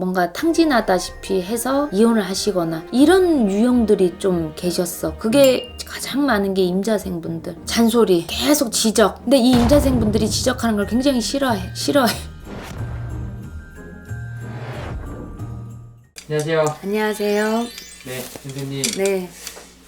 뭔가 탕진하다시피 해서 이혼을 하시거나 이런 유형들이 좀 계셨어. 그게 가장 많은 게 임자생분들. 잔소리, 계속 지적. 근데 이 임자생분들이 지적하는 걸 굉장히 싫어해. 싫어해. 안녕하세요. 안녕하세요. 네, 선생님. 네,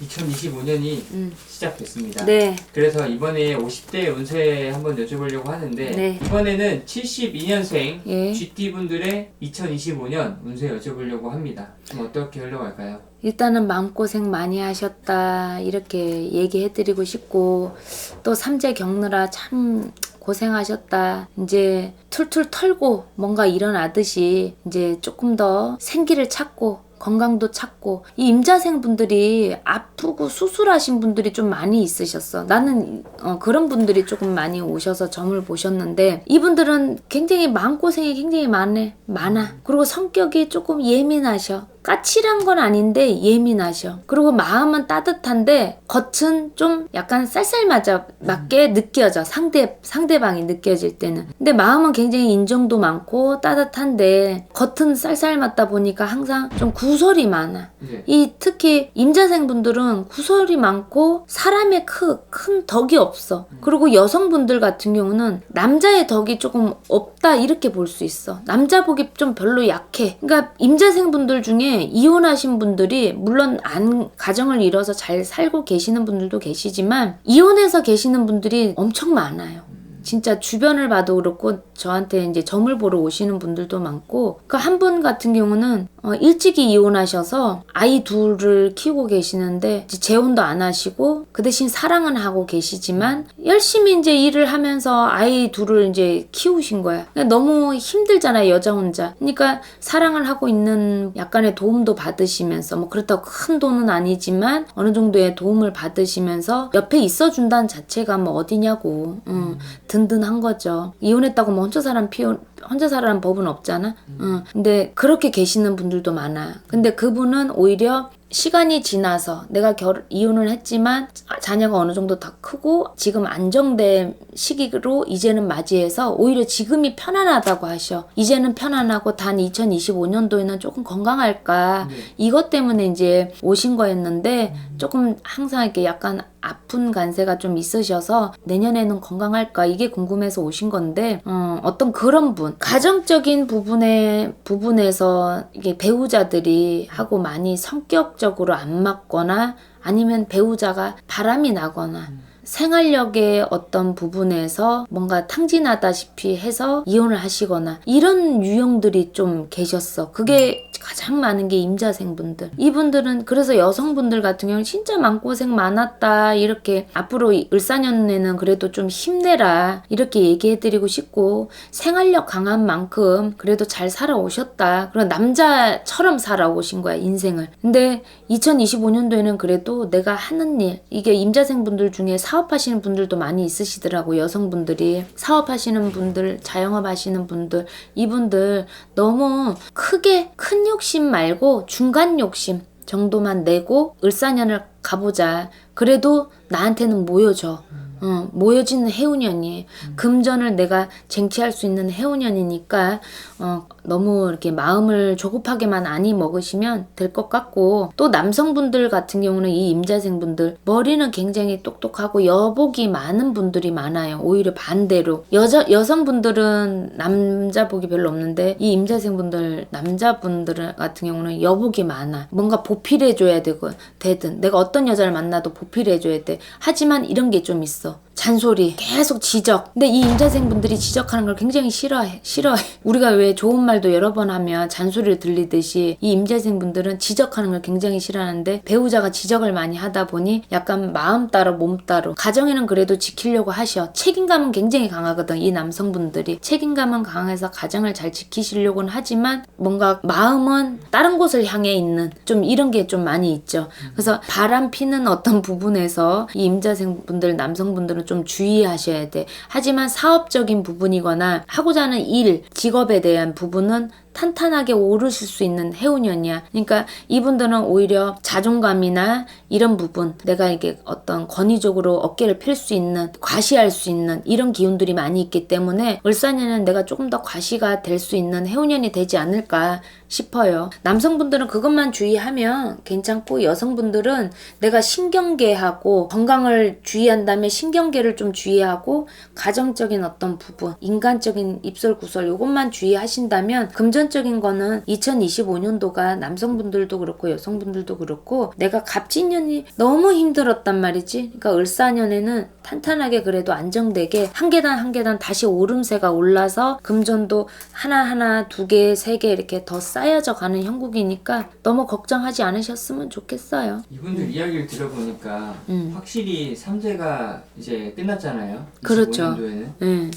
2025년이 음, 시작됐습니다. 네, 그래서 이번에 50대 운세 한번 여쭤보려고 하는데 네. 이번에는 72년생 예. GT 분들의 2025년 운세 여쭤보려고 합니다. 그럼 어떻게 흘러갈까요? 일단은 마음고생 많이 하셨다 이렇게 얘기해드리고 싶고 또 삼재 겪느라 참 고생하셨다 이제 툴툴 털고 뭔가 일어나듯이 이제 조금 더 생기를 찾고 건강도 찾고 이 임자생 분들이 아프고 수술하신 분들이 좀 많이 있으셨어. 나는 어, 그런 분들이 조금 많이 오셔서 점을 보셨는데 이분들은 굉장히 마음고생이 굉장히 많네 많아. 그리고 성격이 조금 예민하셔. 까칠한 건 아닌데 예민하셔. 그리고 마음은 따뜻한데 겉은 좀 약간 쌀쌀 맞아 맞게 느껴져. 상대 상대방이 느껴질 때는. 근데 마음은 굉장히 인정도 많고 따뜻한데 겉은 쌀쌀 맞다 보니까 항상 좀 구설이 많아. 네. 이 특히 임자생 분들은 구설이 많고 사람의 크, 큰 덕이 없어. 그리고 여성분들 같은 경우는 남자의 덕이 조금 없다 이렇게 볼 수 있어. 남자 복이 좀 별로 약해. 그러니까 임자생 분들 중에 이혼하신 분들이 물론 안 가정을 이뤄서 잘 살고 계시는 분들도 계시지만 이혼해서 계시는 분들이 엄청 많아요. 진짜 주변을 봐도 그렇고 저한테 이제 점을 보러 오시는 분들도 많고 그 한 분 같은 경우는 어, 일찍이 이혼하셔서 아이 둘을 키우고 계시는데 재혼도 안 하시고 그 대신 사랑은 하고 계시지만 열심히 이제 일을 하면서 아이 둘을 이제 키우신 거야. 그러니까 너무 힘들잖아요 여자 혼자. 그러니까 사랑을 하고 있는 약간의 도움도 받으시면서 뭐 그렇다고 큰 돈은 아니지만 어느 정도의 도움을 받으시면서 옆에 있어준다는 자체가 뭐 어디냐고. 응. 든든한 거죠. 이혼했다고 뭐 혼자 사람 피우 혼자 살아라는 법은 없잖아. 응. 근데 그렇게 계시는 분들도 많아. 근데 그분은 오히려 시간이 지나서 내가 결 이혼을 했지만 자녀가 어느 정도 더 크고 지금 안정된 시기로 이제는 맞이해서 오히려 지금이 편안하다고 하셔. 이제는 편안하고 단 2025년도에는 조금 건강할까. 네. 이것 때문에 이제 오신 거였는데 조금 항상 이렇게 약간 아픈 간세가 좀 있으셔서 내년에는 건강할까 이게 궁금해서 오신 건데 어, 어떤 그런 분 가정적인 부분에 부분에서 이게 배우자들이 하고 많이 성격적으로 안 맞거나 아니면 배우자가 바람이 나거나 생활력의 어떤 부분에서 뭔가 탕진하다시피 해서 이혼을 하시거나 이런 유형들이 좀 계셨어. 그게 가장 많은 게 임자생분들. 이분들은 그래서 여성분들 같은 경우는 진짜 마음고생 많았다. 이렇게 앞으로 이 을사년에는 그래도 좀 힘내라. 이렇게 얘기해드리고 싶고 생활력 강한 만큼 그래도 잘 살아오셨다. 그런 남자처럼 살아오신 거야, 인생을. 근데 2025년도에는 그래도 내가 하는 일, 이게 임자생분들 중에 사업하시는 분들도 많이 있으시더라고, 여성분들이. 사업하시는 분들, 자영업 하시는 분들, 이분들 너무 크게 큰 욕심 말고 중간 욕심 정도만 내고 을사년을 가보자. 그래도 나한테는 모여줘. 어, 모여지는 해운년이 금전을 내가 쟁취할 수 있는 해운년이니까 어, 너무 이렇게 마음을 조급하게만 많이 먹으시면 될 것 같고 또 남성분들 같은 경우는 이 임자생분들 머리는 굉장히 똑똑하고 여복이 많은 분들이 많아요. 오히려 반대로 여자 여성분들은 남자 복이 별로 없는데 이 임자생분들 남자분들 같은 경우는 여복이 많아. 뭔가 보필해줘야 되고 되든 내가 어떤 여자를 만나도 보필해줘야 돼. 하지만 이런 게 좀 있어. Still, 잔소리, 계속 지적. 근데 이 임자생분들이 지적하는 걸 굉장히 싫어해. 싫어해. 우리가 왜 좋은 말도 여러 번 하면 잔소리를 들리듯이 이 임자생분들은 지적하는 걸 굉장히 싫어하는데 배우자가 지적을 많이 하다 보니 약간 마음 따로 몸 따로 가정에는 그래도 지키려고 하셔. 책임감은 굉장히 강하거든. 이 남성분들이 책임감은 강해서 가정을 잘 지키시려고는 하지만 뭔가 마음은 다른 곳을 향해 있는 좀 이런 게 좀 많이 있죠. 그래서 바람 피는 어떤 부분에서 이 임자생분들 남성분들은 좀 주의하셔야 돼. 하지만 사업적인 부분이거나 하고자 하는 일, 직업에 대한 부분은 탄탄하게 오르실 수 있는 해운년이야. 그러니까 이분들은 오히려 자존감이나 이런 부분, 내가 이게 어떤 권위적으로 어깨를 펼 수 있는, 과시할 수 있는 이런 기운들이 많이 있기 때문에 을사년은 내가 조금 더 과시가 될 수 있는 해운년이 되지 않을까 싶어요. 남성분들은 그것만 주의하면 괜찮고 여성분들은 내가 신경계하고 건강을 주의한 다음에 신경계를 좀 주의하고 가정적인 어떤 부분, 인간적인 입술 구설 요것만 주의하신다면 금전 적인 거는 2025년도가 남성분들도 그렇고 여성분들도 그렇고 내가 갑진년이 너무 힘들었단 말이지. 그러니까 을사년에는 탄탄하게 그래도 안정되게 한 계단 한 계단 다시 오름세가 올라서 금전도 하나하나 두 개, 세 개 이렇게 더 쌓여져 가는 형국이니까 너무 걱정하지 않으셨으면 좋겠어요. 이분들 이야기를 들어보니까 음. 확실히 삼재가 이제 끝났잖아요. 그렇죠. 25년도에는. 음.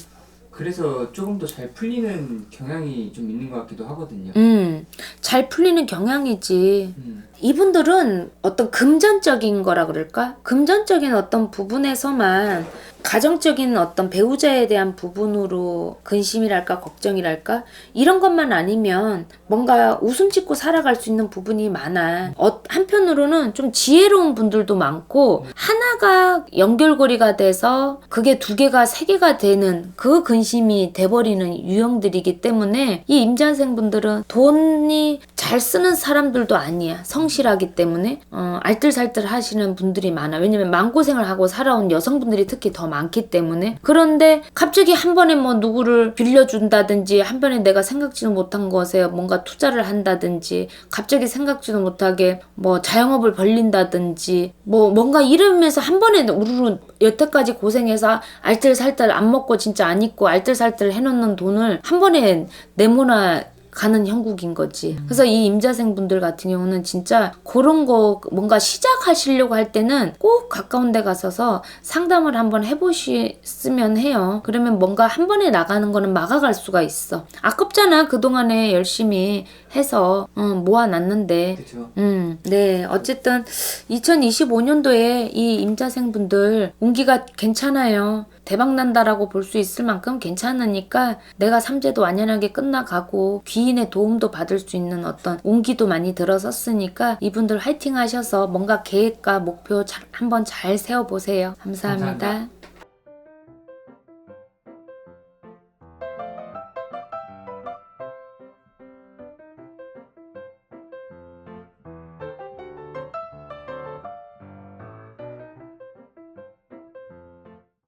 그래서 조금 더 잘 풀리는 경향이 좀 있는 것 같기도 하거든요. 음. 잘 풀리는 경향이지. 음. 이분들은 어떤 금전적인 거라 그럴까? 금전적인 어떤 부분에서만 가정적인 어떤 배우자에 대한 부분으로 근심이랄까 걱정이랄까 이런 것만 아니면 뭔가 웃음 짓고 살아갈 수 있는 부분이 많아. 어, 한편으로는 좀 지혜로운 분들도 많고 하나가 연결고리가 돼서 그게 두 개가 세 개가 되는 그 근심이 돼버리는 유형들이기 때문에 이 임자생 분들은 돈이 잘 쓰는 사람들도 아니야. 성실하기 때문에 어, 알뜰살뜰 하시는 분들이 많아. 왜냐면 마음고생을 하고 살아온 여성분들이 특히 더 많기 때문에 그런데 갑자기 한 번에 뭐 누구를 빌려준다든지 한 번에 내가 생각지도 못한 것에 뭔가 투자를 한다든지 갑자기 생각지도 못하게 뭐 자영업을 벌린다든지 뭐 뭔가 이러면서 한 번에 우르르 여태까지 고생해서 알뜰살뜰 안 먹고 진짜 안 입고 알뜰살뜰 해놓는 돈을 한 번에 내모나 가는 형국인 거지. 그래서 이 임자생 분들 같은 경우는 진짜 그런 거 뭔가 시작하시려고 할 때는 꼭 가까운 데 가서서 상담을 한번 해보셨으면 해요. 그러면 뭔가 한 번에 나가는 거는 막아갈 수가 있어. 아깝잖아. 그동안에 열심히 해서 어, 모아놨는데. 그렇죠. 음, 네. 어쨌든 2025년도에 이 임자생 분들 운기가 괜찮아요. 대박 난다라고 볼 수 있을 만큼 괜찮으니까 내가 삼재도 완연하게 끝나가고 귀인의 도움도 받을 수 있는 어떤 운기도 많이 들어섰으니까 이분들 화이팅 하셔서 뭔가 계획과 목표 잘- 한번 잘 세워보세요. 감사합니다. 감사합니다.